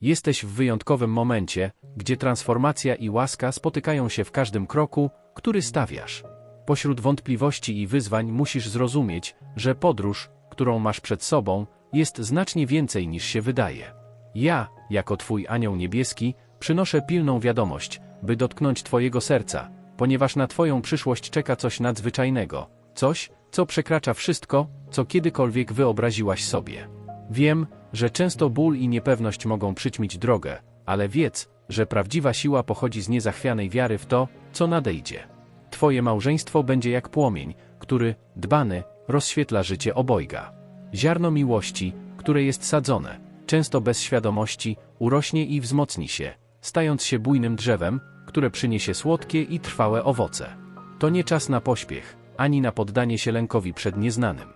Jesteś w wyjątkowym momencie, gdzie transformacja i łaska spotykają się w każdym kroku, który stawiasz. Pośród wątpliwości i wyzwań musisz zrozumieć, że podróż, którą masz przed sobą, jest znacznie więcej niż się wydaje. Ja, jako Twój anioł niebieski, przynoszę pilną wiadomość, by dotknąć Twojego serca, ponieważ na Twoją przyszłość czeka coś nadzwyczajnego, coś, co przekracza wszystko, co kiedykolwiek wyobraziłaś sobie. Wiem, że często ból i niepewność mogą przyćmić drogę, ale wiedz, że prawdziwa siła pochodzi z niezachwianej wiary w to, co nadejdzie. Twoje małżeństwo będzie jak płomień, który, dbany, rozświetla życie obojga. Ziarno miłości, które jest sadzone, często bez świadomości, urośnie i wzmocni się, stając się bujnym drzewem, które przyniesie słodkie i trwałe owoce. To nie czas na pośpiech, ani na poddanie się lękowi przed nieznanym.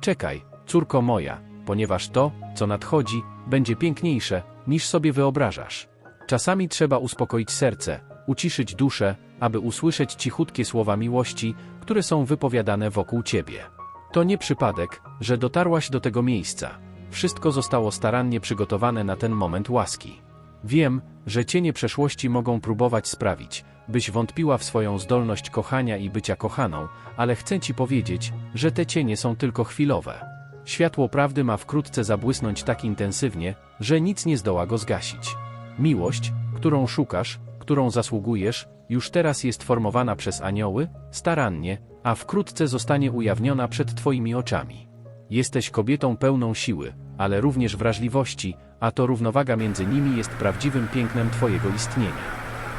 Czekaj, córko moja, ponieważ to, co nadchodzi, będzie piękniejsze, niż sobie wyobrażasz. Czasami trzeba uspokoić serce, uciszyć duszę, aby usłyszeć cichutkie słowa miłości, które są wypowiadane wokół ciebie. To nie przypadek, że dotarłaś do tego miejsca. Wszystko zostało starannie przygotowane na ten moment łaski. Wiem, że cienie przeszłości mogą próbować sprawić, byś wątpiła w swoją zdolność kochania i bycia kochaną, ale chcę ci powiedzieć, że te cienie są tylko chwilowe. Światło prawdy ma wkrótce zabłysnąć tak intensywnie, że nic nie zdoła go zgasić. Miłość, którą szukasz, którą zasługujesz, już teraz jest formowana przez anioły, starannie, a wkrótce zostanie ujawniona przed Twoimi oczami. Jesteś kobietą pełną siły, ale również wrażliwości, a to równowaga między nimi jest prawdziwym pięknem Twojego istnienia.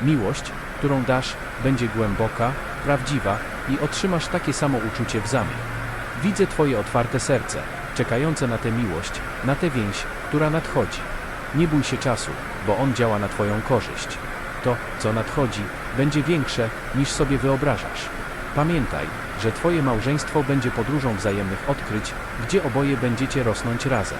Miłość, którą dasz, będzie głęboka, prawdziwa i otrzymasz takie samo uczucie w zamian. Widzę Twoje otwarte serce, czekające na tę miłość, na tę więź, która nadchodzi. Nie bój się czasu, bo on działa na Twoją korzyść. To, co nadchodzi, będzie większe, niż sobie wyobrażasz. Pamiętaj, że Twoje małżeństwo będzie podróżą wzajemnych odkryć, gdzie oboje będziecie rosnąć razem.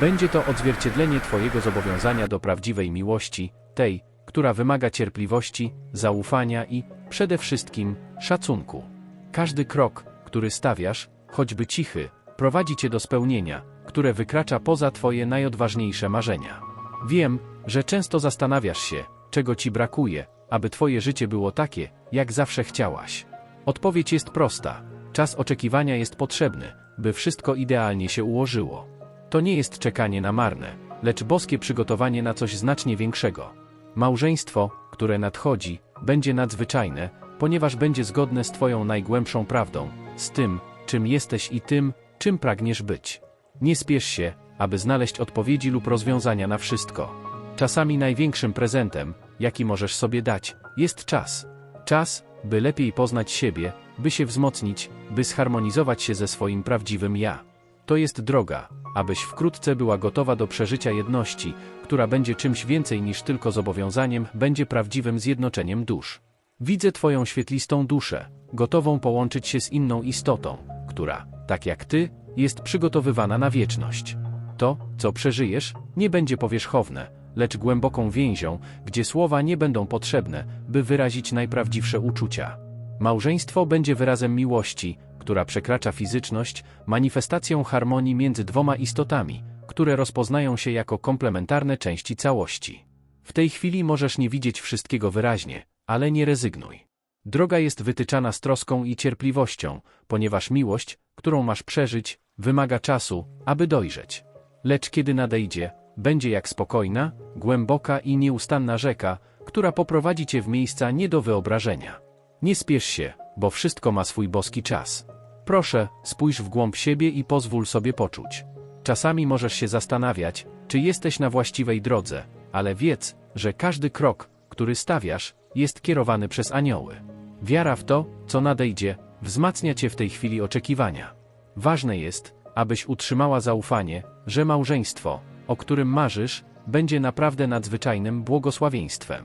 Będzie to odzwierciedlenie Twojego zobowiązania do prawdziwej miłości, tej, która wymaga cierpliwości, zaufania i, przede wszystkim, szacunku. Każdy krok, który stawiasz, choćby cichy, prowadzi Cię do spełnienia, które wykracza poza Twoje najodważniejsze marzenia. Wiem, że często zastanawiasz się, czego Ci brakuje, aby Twoje życie było takie, jak zawsze chciałaś. Odpowiedź jest prosta. Czas oczekiwania jest potrzebny, by wszystko idealnie się ułożyło. To nie jest czekanie na marne, lecz boskie przygotowanie na coś znacznie większego. Małżeństwo, które nadchodzi, będzie nadzwyczajne, ponieważ będzie zgodne z Twoją najgłębszą prawdą, z tym, czym jesteś i tym, czym pragniesz być. Nie spiesz się, aby znaleźć odpowiedzi lub rozwiązania na wszystko. Czasami największym prezentem, jaki możesz sobie dać, jest czas. Czas, by lepiej poznać siebie, by się wzmocnić, by zharmonizować się ze swoim prawdziwym ja. To jest droga, abyś wkrótce była gotowa do przeżycia jedności, która będzie czymś więcej niż tylko zobowiązaniem, będzie prawdziwym zjednoczeniem dusz. Widzę Twoją świetlistą duszę, gotową połączyć się z inną istotą, która, tak jak Ty, jest przygotowywana na wieczność. To, co przeżyjesz, nie będzie powierzchowne, lecz głęboką więzią, gdzie słowa nie będą potrzebne, by wyrazić najprawdziwsze uczucia. Małżeństwo będzie wyrazem miłości, która przekracza fizyczność, manifestacją harmonii między dwoma istotami, które rozpoznają się jako komplementarne części całości. W tej chwili możesz nie widzieć wszystkiego wyraźnie, ale nie rezygnuj. Droga jest wytyczana z troską i cierpliwością, ponieważ miłość, którą masz przeżyć, wymaga czasu, aby dojrzeć. Lecz kiedy nadejdzie, będzie jak spokojna, głęboka i nieustanna rzeka, która poprowadzi cię w miejsca nie do wyobrażenia. Nie spiesz się, bo wszystko ma swój boski czas. Proszę, spójrz w głąb siebie i pozwól sobie poczuć. Czasami możesz się zastanawiać, czy jesteś na właściwej drodze, ale wiedz, że każdy krok, który stawiasz, jest kierowany przez anioły. Wiara w to, co nadejdzie, wzmacnia cię w tej chwili oczekiwania. Ważne jest, abyś utrzymała zaufanie, że małżeństwo, o którym marzysz, będzie naprawdę nadzwyczajnym błogosławieństwem.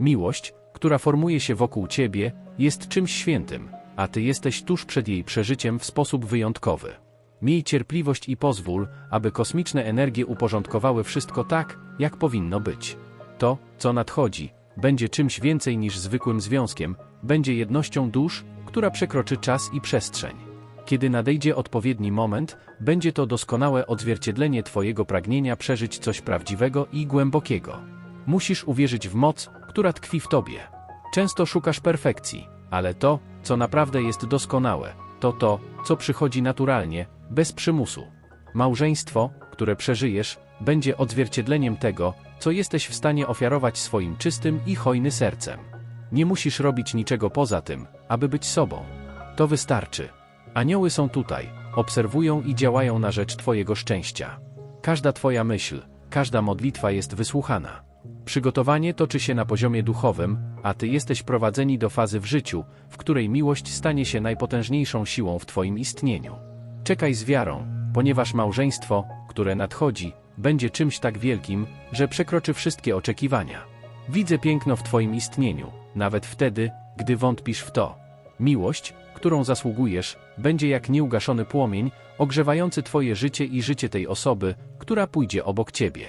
Miłość, która formuje się wokół ciebie, jest czymś świętym, a ty jesteś tuż przed jej przeżyciem w sposób wyjątkowy. Miej cierpliwość i pozwól, aby kosmiczne energie uporządkowały wszystko tak, jak powinno być. To, co nadchodzi, będzie czymś więcej niż zwykłym związkiem, będzie jednością dusz, która przekroczy czas i przestrzeń. Kiedy nadejdzie odpowiedni moment, będzie to doskonałe odzwierciedlenie Twojego pragnienia przeżyć coś prawdziwego i głębokiego. Musisz uwierzyć w moc, która tkwi w Tobie. Często szukasz perfekcji, ale to, co naprawdę jest doskonałe, to to, co przychodzi naturalnie, bez przymusu. Małżeństwo, które przeżyjesz, będzie odzwierciedleniem tego, co jesteś w stanie ofiarować swoim czystym i hojny sercem. Nie musisz robić niczego poza tym, aby być sobą. To wystarczy. Anioły są tutaj, obserwują i działają na rzecz Twojego szczęścia. Każda Twoja myśl, każda modlitwa jest wysłuchana. Przygotowanie toczy się na poziomie duchowym, a Ty jesteś prowadzeni do fazy w życiu, w której miłość stanie się najpotężniejszą siłą w Twoim istnieniu. Czekaj z wiarą, ponieważ małżeństwo, które nadchodzi, będzie czymś tak wielkim, że przekroczy wszystkie oczekiwania. Widzę piękno w Twoim istnieniu, nawet wtedy, gdy wątpisz w to. Miłość, którą zasługujesz, będzie jak nieugaszony płomień, ogrzewający Twoje życie i życie tej osoby, która pójdzie obok Ciebie.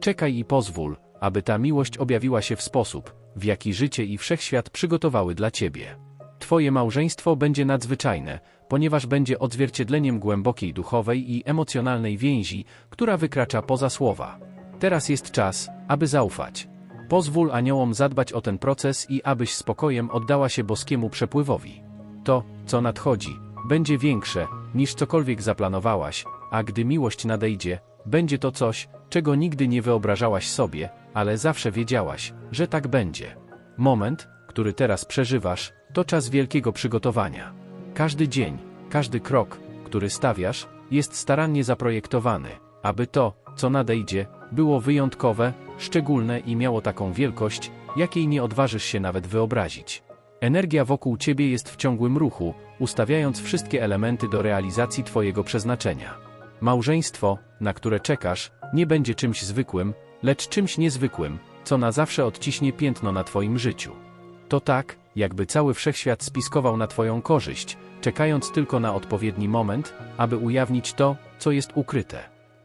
Czekaj i pozwól, aby ta miłość objawiła się w sposób, w jaki życie i wszechświat przygotowały dla Ciebie. Twoje małżeństwo będzie nadzwyczajne, ponieważ będzie odzwierciedleniem głębokiej duchowej i emocjonalnej więzi, która wykracza poza słowa. Teraz jest czas, aby zaufać. Pozwól aniołom zadbać o ten proces i abyś spokojem oddała się boskiemu przepływowi. To, co nadchodzi, będzie większe, niż cokolwiek zaplanowałaś, a gdy miłość nadejdzie, będzie to coś, czego nigdy nie wyobrażałaś sobie, ale zawsze wiedziałaś, że tak będzie. Moment, który teraz przeżywasz, to czas wielkiego przygotowania. Każdy dzień, każdy krok, który stawiasz, jest starannie zaprojektowany, aby to, co nadejdzie, było wyjątkowe, szczególne i miało taką wielkość, jakiej nie odważysz się nawet wyobrazić. Energia wokół ciebie jest w ciągłym ruchu, ustawiając wszystkie elementy do realizacji Twojego przeznaczenia. Małżeństwo, na które czekasz, nie będzie czymś zwykłym, lecz czymś niezwykłym, co na zawsze odciśnie piętno na Twoim życiu. To tak, jakby cały wszechświat spiskował na Twoją korzyść, czekając tylko na odpowiedni moment, aby ujawnić to, co jest ukryte.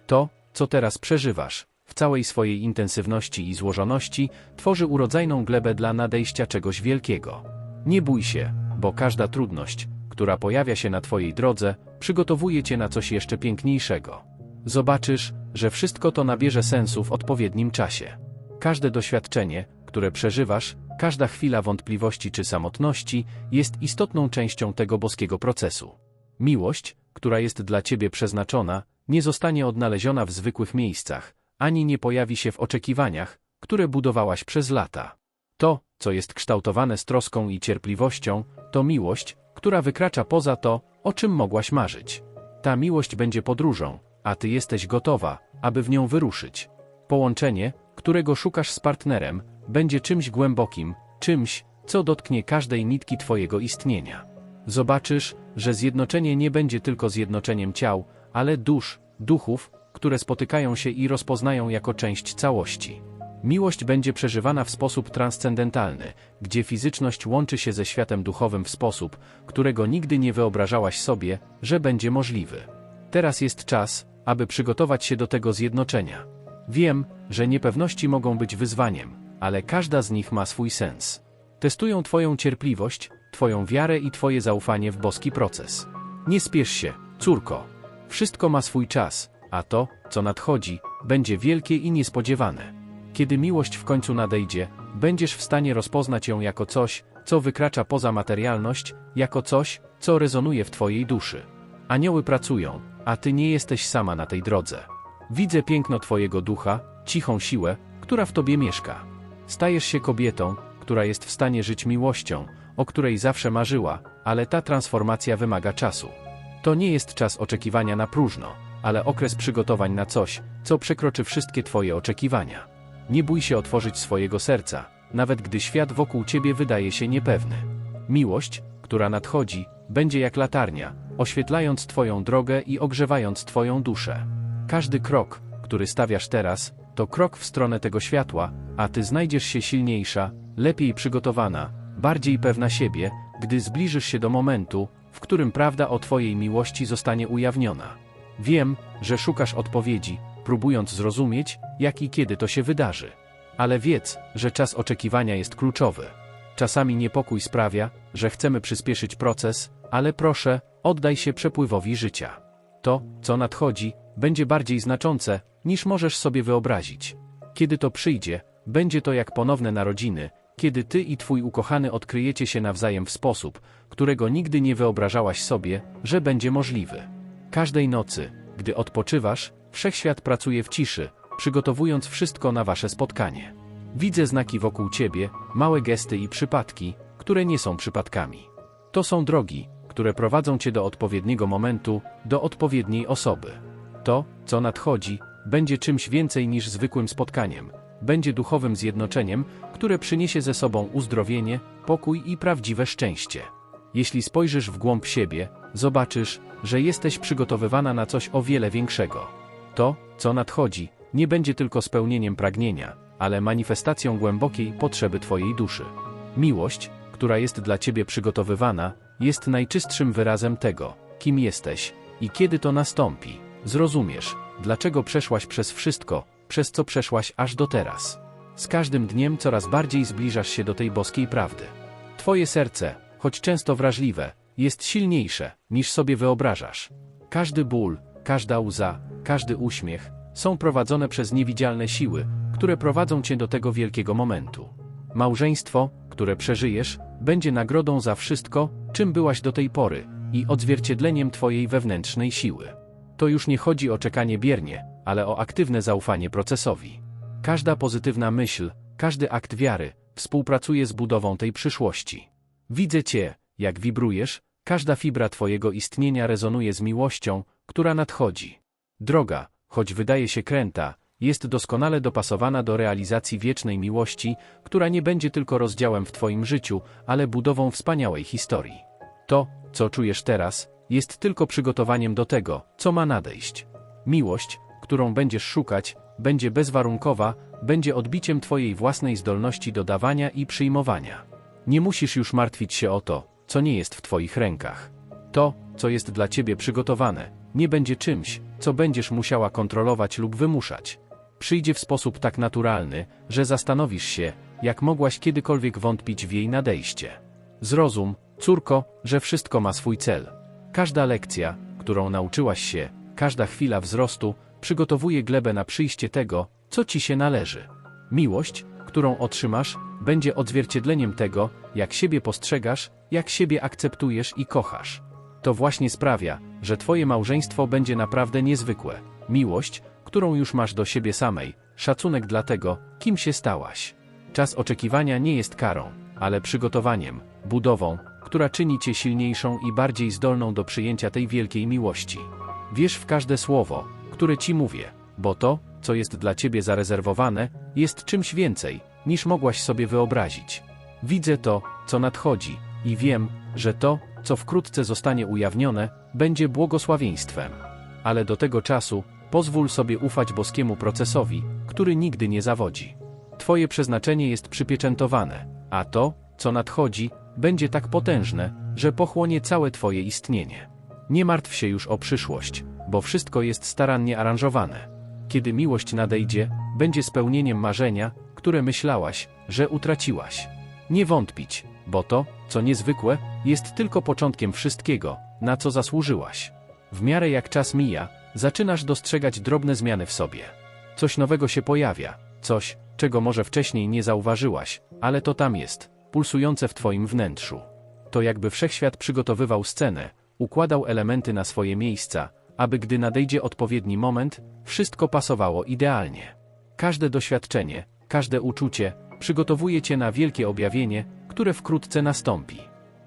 To, co teraz przeżywasz, w całej swojej intensywności i złożoności, tworzy urodzajną glebę dla nadejścia czegoś wielkiego. Nie bój się, bo każda trudność, która pojawia się na Twojej drodze, przygotowuje Cię na coś jeszcze piękniejszego. Zobaczysz, że wszystko to nabierze sensu w odpowiednim czasie. Każde doświadczenie, które przeżywasz, każda chwila wątpliwości czy samotności jest istotną częścią tego boskiego procesu. Miłość, która jest dla Ciebie przeznaczona, nie zostanie odnaleziona w zwykłych miejscach, ani nie pojawi się w oczekiwaniach, które budowałaś przez lata. To, co jest kształtowane z troską i cierpliwością, to miłość, która wykracza poza to, o czym mogłaś marzyć. Ta miłość będzie podróżą, a ty jesteś gotowa, aby w nią wyruszyć. Połączenie, którego szukasz z partnerem, będzie czymś głębokim, czymś, co dotknie każdej nitki twojego istnienia. Zobaczysz, że zjednoczenie nie będzie tylko zjednoczeniem ciał, ale dusz, duchów, które spotykają się i rozpoznają jako część całości. Miłość będzie przeżywana w sposób transcendentalny, gdzie fizyczność łączy się ze światem duchowym w sposób, którego nigdy nie wyobrażałaś sobie, że będzie możliwy. Teraz jest czas, aby przygotować się do tego zjednoczenia. Wiem, że niepewności mogą być wyzwaniem, ale każda z nich ma swój sens. Testują Twoją cierpliwość, Twoją wiarę i Twoje zaufanie w boski proces. Nie spiesz się, córko. Wszystko ma swój czas, a to, co nadchodzi, będzie wielkie i niespodziewane. Kiedy miłość w końcu nadejdzie, będziesz w stanie rozpoznać ją jako coś, co wykracza poza materialność, jako coś, co rezonuje w Twojej duszy. Anioły pracują, a Ty nie jesteś sama na tej drodze. Widzę piękno Twojego ducha, cichą siłę, która w Tobie mieszka. Stajesz się kobietą, która jest w stanie żyć miłością, o której zawsze marzyła, ale ta transformacja wymaga czasu. To nie jest czas oczekiwania na próżno, ale okres przygotowań na coś, co przekroczy wszystkie Twoje oczekiwania. Nie bój się otworzyć swojego serca, nawet gdy świat wokół Ciebie wydaje się niepewny. Miłość, która nadchodzi, będzie jak latarnia, oświetlając Twoją drogę i ogrzewając Twoją duszę. Każdy krok, który stawiasz teraz, to krok w stronę tego światła, a Ty znajdziesz się silniejsza, lepiej przygotowana, bardziej pewna siebie, gdy zbliżysz się do momentu, w którym prawda o Twojej miłości zostanie ujawniona. Wiem, że szukasz odpowiedzi, próbując zrozumieć, jak i kiedy to się wydarzy. Ale wiedz, że czas oczekiwania jest kluczowy. Czasami niepokój sprawia, że chcemy przyspieszyć proces, ale proszę, oddaj się przepływowi życia. To, co nadchodzi, będzie bardziej znaczące, niż możesz sobie wyobrazić. Kiedy to przyjdzie, będzie to jak ponowne narodziny, kiedy ty i twój ukochany odkryjecie się nawzajem w sposób, którego nigdy nie wyobrażałaś sobie, że będzie możliwy. Każdej nocy, gdy odpoczywasz, wszechświat pracuje w ciszy, przygotowując wszystko na wasze spotkanie. Widzę znaki wokół ciebie, małe gesty i przypadki, które nie są przypadkami. To są drogi, które prowadzą cię do odpowiedniego momentu, do odpowiedniej osoby. To, co nadchodzi, będzie czymś więcej niż zwykłym spotkaniem. Będzie duchowym zjednoczeniem, które przyniesie ze sobą uzdrowienie, pokój i prawdziwe szczęście. Jeśli spojrzysz w głąb siebie, zobaczysz, że jesteś przygotowywana na coś o wiele większego. To, co nadchodzi, nie będzie tylko spełnieniem pragnienia, ale manifestacją głębokiej potrzeby Twojej duszy. Miłość, która jest dla Ciebie przygotowywana, jest najczystszym wyrazem tego, kim jesteś i kiedy to nastąpi. Zrozumiesz, dlaczego przeszłaś przez wszystko, przez co przeszłaś aż do teraz. Z każdym dniem coraz bardziej zbliżasz się do tej boskiej prawdy. Twoje serce, choć często wrażliwe, jest silniejsze, niż sobie wyobrażasz. Każdy ból, każda łza, każdy uśmiech są prowadzone przez niewidzialne siły, które prowadzą cię do tego wielkiego momentu. Małżeństwo, które przeżyjesz, będzie nagrodą za wszystko, czym byłaś do tej pory i odzwierciedleniem twojej wewnętrznej siły. To już nie chodzi o czekanie biernie, ale o aktywne zaufanie procesowi. Każda pozytywna myśl, każdy akt wiary współpracuje z budową tej przyszłości. Widzę cię, jak wibrujesz, każda fibra twojego istnienia rezonuje z miłością, która nadchodzi. Droga, choć wydaje się kręta, jest doskonale dopasowana do realizacji wiecznej miłości, która nie będzie tylko rozdziałem w Twoim życiu, ale budową wspaniałej historii. To, co czujesz teraz, jest tylko przygotowaniem do tego, co ma nadejść. Miłość, którą będziesz szukać, będzie bezwarunkowa, będzie odbiciem Twojej własnej zdolności do dawania i przyjmowania. Nie musisz już martwić się o to, co nie jest w Twoich rękach. To, co jest dla Ciebie przygotowane, nie będzie czymś, co będziesz musiała kontrolować lub wymuszać. Przyjdzie w sposób tak naturalny, że zastanowisz się, jak mogłaś kiedykolwiek wątpić w jej nadejście. Zrozum, córko, że wszystko ma swój cel. Każda lekcja, którą nauczyłaś się, każda chwila wzrostu, przygotowuje glebę na przyjście tego, co ci się należy. Miłość, którą otrzymasz, będzie odzwierciedleniem tego, jak siebie postrzegasz, jak siebie akceptujesz i kochasz. To właśnie sprawia, że Twoje małżeństwo będzie naprawdę niezwykłe. Miłość, którą już masz do siebie samej, szacunek dla tego, kim się stałaś. Czas oczekiwania nie jest karą, ale przygotowaniem, budową, która czyni cię silniejszą i bardziej zdolną do przyjęcia tej wielkiej miłości. Wierz w każde słowo, które ci mówię, bo to, co jest dla ciebie zarezerwowane, jest czymś więcej, niż mogłaś sobie wyobrazić. Widzę to, co nadchodzi, i wiem, że to, co wkrótce zostanie ujawnione, będzie błogosławieństwem. Ale do tego czasu, pozwól sobie ufać boskiemu procesowi, który nigdy nie zawodzi. Twoje przeznaczenie jest przypieczętowane, a to, co nadchodzi, będzie tak potężne, że pochłonie całe Twoje istnienie. Nie martw się już o przyszłość, bo wszystko jest starannie aranżowane. Kiedy miłość nadejdzie, będzie spełnieniem marzenia, które myślałaś, że utraciłaś. Nie wątpić, bo to, co niezwykłe, jest tylko początkiem wszystkiego, na co zasłużyłaś. W miarę jak czas mija, zaczynasz dostrzegać drobne zmiany w sobie. Coś nowego się pojawia, coś, czego może wcześniej nie zauważyłaś, ale to tam jest, pulsujące w Twoim wnętrzu. To jakby wszechświat przygotowywał scenę, układał elementy na swoje miejsca, aby gdy nadejdzie odpowiedni moment, wszystko pasowało idealnie. Każde doświadczenie, każde uczucie przygotowuje Cię na wielkie objawienie, które wkrótce nastąpi.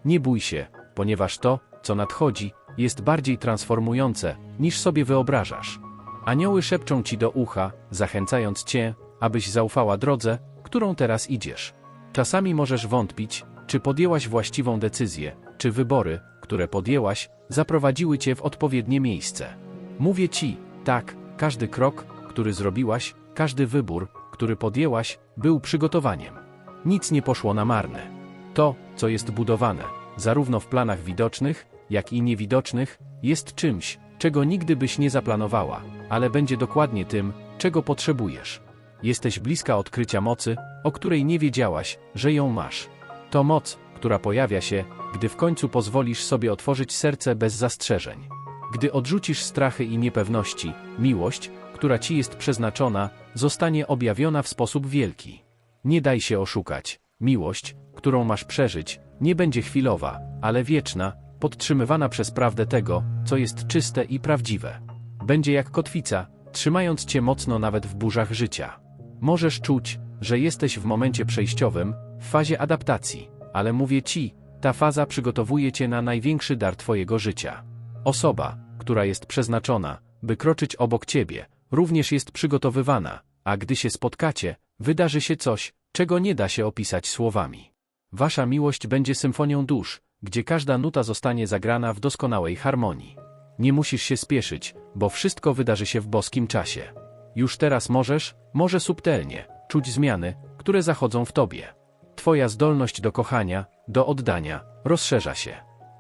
Nie bój się, ponieważ to, co nadchodzi, jest bardziej transformujące, niż sobie wyobrażasz. Anioły szepczą Ci do ucha, zachęcając Cię, abyś zaufała drodze, którą teraz idziesz. Czasami możesz wątpić, czy podjęłaś właściwą decyzję, czy wybory, które podjęłaś, zaprowadziły cię w odpowiednie miejsce. Mówię ci, tak, każdy krok, który zrobiłaś, każdy wybór, który podjęłaś, był przygotowaniem. Nic nie poszło na marne. To, co jest budowane, zarówno w planach widocznych, jak i niewidocznych, jest czymś, czego nigdy byś nie zaplanowała, ale będzie dokładnie tym, czego potrzebujesz. Jesteś bliska odkrycia mocy, o której nie wiedziałaś, że ją masz. To moc, która pojawia się, gdy w końcu pozwolisz sobie otworzyć serce bez zastrzeżeń. Gdy odrzucisz strachy i niepewności, miłość, która ci jest przeznaczona, zostanie objawiona w sposób wielki. Nie daj się oszukać. Miłość, którą masz przeżyć, nie będzie chwilowa, ale wieczna, podtrzymywana przez prawdę tego, co jest czyste i prawdziwe. Będzie jak kotwica, trzymając cię mocno nawet w burzach życia. Możesz czuć, że jesteś w momencie przejściowym, w fazie adaptacji, ale mówię ci, ta faza przygotowuje cię na największy dar twojego życia. Osoba, która jest przeznaczona, by kroczyć obok ciebie, również jest przygotowywana, a gdy się spotkacie, wydarzy się coś, czego nie da się opisać słowami. Wasza miłość będzie symfonią dusz, gdzie każda nuta zostanie zagrana w doskonałej harmonii. Nie musisz się spieszyć, bo wszystko wydarzy się w boskim czasie. Już teraz możesz, może subtelnie, czuć zmiany, które zachodzą w tobie. Twoja zdolność do kochania, do oddania, rozszerza się.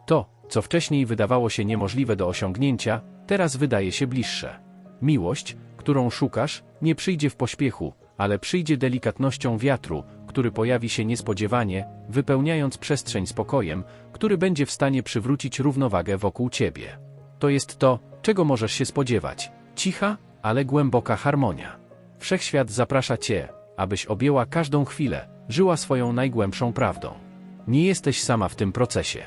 To, co wcześniej wydawało się niemożliwe do osiągnięcia, teraz wydaje się bliższe. Miłość, którą szukasz, nie przyjdzie w pośpiechu, ale przyjdzie delikatnością wiatru, który pojawi się niespodziewanie, wypełniając przestrzeń spokojem, który będzie w stanie przywrócić równowagę wokół ciebie. To jest to, czego możesz się spodziewać. Cicha, ale głęboka harmonia. Wszechświat zaprasza cię, abyś objęła każdą chwilę, żyła swoją najgłębszą prawdą. Nie jesteś sama w tym procesie.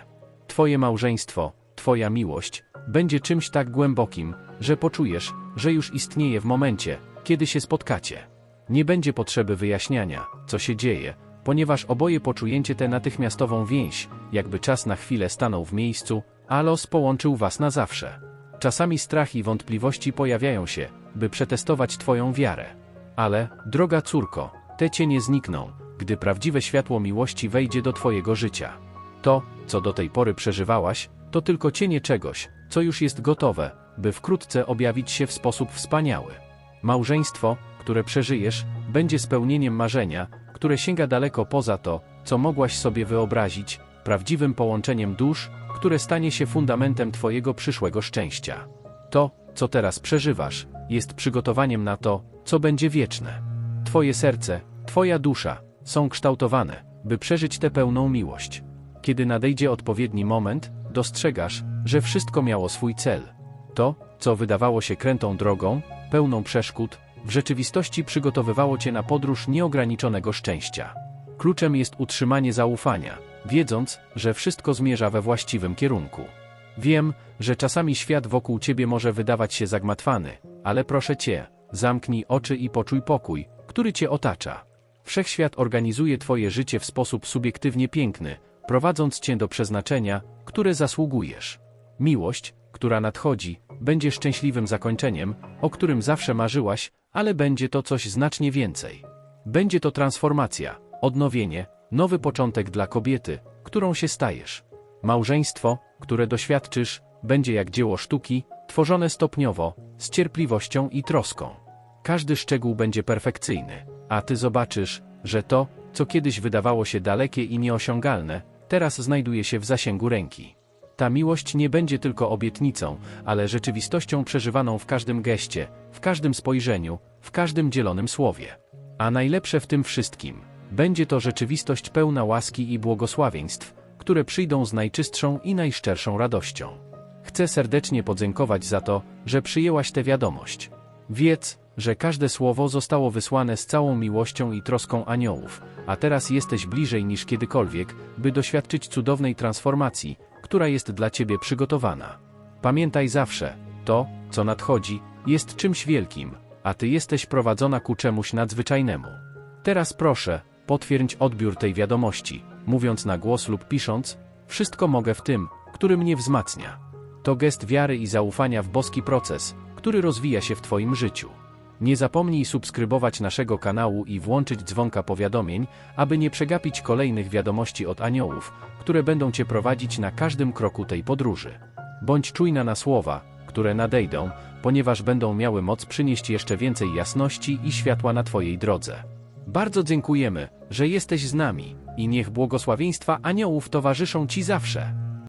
Twoje małżeństwo, Twoja miłość, będzie czymś tak głębokim, że poczujesz, że już istnieje w momencie, kiedy się spotkacie. Nie będzie potrzeby wyjaśniania, co się dzieje, ponieważ oboje poczujecie tę natychmiastową więź, jakby czas na chwilę stanął w miejscu, a los połączył was na zawsze. Czasami strach i wątpliwości pojawiają się, by przetestować Twoją wiarę. Ale, droga córko, te cienie znikną, gdy prawdziwe światło miłości wejdzie do Twojego życia. To, co do tej pory przeżywałaś, to tylko cienie czegoś, co już jest gotowe, by wkrótce objawić się w sposób wspaniały. Małżeństwo, które przeżyjesz, będzie spełnieniem marzenia, które sięga daleko poza to, co mogłaś sobie wyobrazić, prawdziwym połączeniem dusz, które stanie się fundamentem Twojego przyszłego szczęścia. To, co teraz przeżywasz, jest przygotowaniem na to, co będzie wieczne. Twoje serce, Twoja dusza są kształtowane, by przeżyć tę pełną miłość. Kiedy nadejdzie odpowiedni moment, dostrzegasz, że wszystko miało swój cel. To, co wydawało się krętą drogą, pełną przeszkód, w rzeczywistości przygotowywało cię na podróż nieograniczonego szczęścia. Kluczem jest utrzymanie zaufania, wiedząc, że wszystko zmierza we właściwym kierunku. Wiem, że czasami świat wokół ciebie może wydawać się zagmatwany, ale proszę cię, zamknij oczy i poczuj pokój, który cię otacza. Wszechświat organizuje twoje życie w sposób subiektywnie piękny, prowadząc cię do przeznaczenia, które zasługujesz. Miłość, która nadchodzi, będzie szczęśliwym zakończeniem, o którym zawsze marzyłaś, ale będzie to coś znacznie więcej. Będzie to transformacja, odnowienie, nowy początek dla kobiety, którą się stajesz. Małżeństwo, które doświadczysz, będzie jak dzieło sztuki, tworzone stopniowo, z cierpliwością i troską. Każdy szczegół będzie perfekcyjny, a ty zobaczysz, że to, co kiedyś wydawało się dalekie i nieosiągalne, teraz znajduje się w zasięgu ręki. Ta miłość nie będzie tylko obietnicą, ale rzeczywistością przeżywaną w każdym geście, w każdym spojrzeniu, w każdym dzielonym słowie. A najlepsze w tym wszystkim będzie to rzeczywistość pełna łaski i błogosławieństw, które przyjdą z najczystszą i najszczerszą radością. Chcę serdecznie podziękować za to, że przyjęłaś tę wiadomość. Wiedz, że każde słowo zostało wysłane z całą miłością i troską aniołów, a teraz jesteś bliżej niż kiedykolwiek, by doświadczyć cudownej transformacji, która jest dla ciebie przygotowana. Pamiętaj zawsze, to, co nadchodzi, jest czymś wielkim, a ty jesteś prowadzona ku czemuś nadzwyczajnemu. Teraz proszę, potwierdź odbiór tej wiadomości, mówiąc na głos lub pisząc, wszystko mogę w tym, który mnie wzmacnia. To gest wiary i zaufania w boski proces, który rozwija się w Twoim życiu. Nie zapomnij subskrybować naszego kanału i włączyć dzwonka powiadomień, aby nie przegapić kolejnych wiadomości od aniołów, które będą Cię prowadzić na każdym kroku tej podróży. Bądź czujna na słowa, które nadejdą, ponieważ będą miały moc przynieść jeszcze więcej jasności i światła na Twojej drodze. Bardzo dziękujemy, że jesteś z nami i niech błogosławieństwa aniołów towarzyszą Ci zawsze.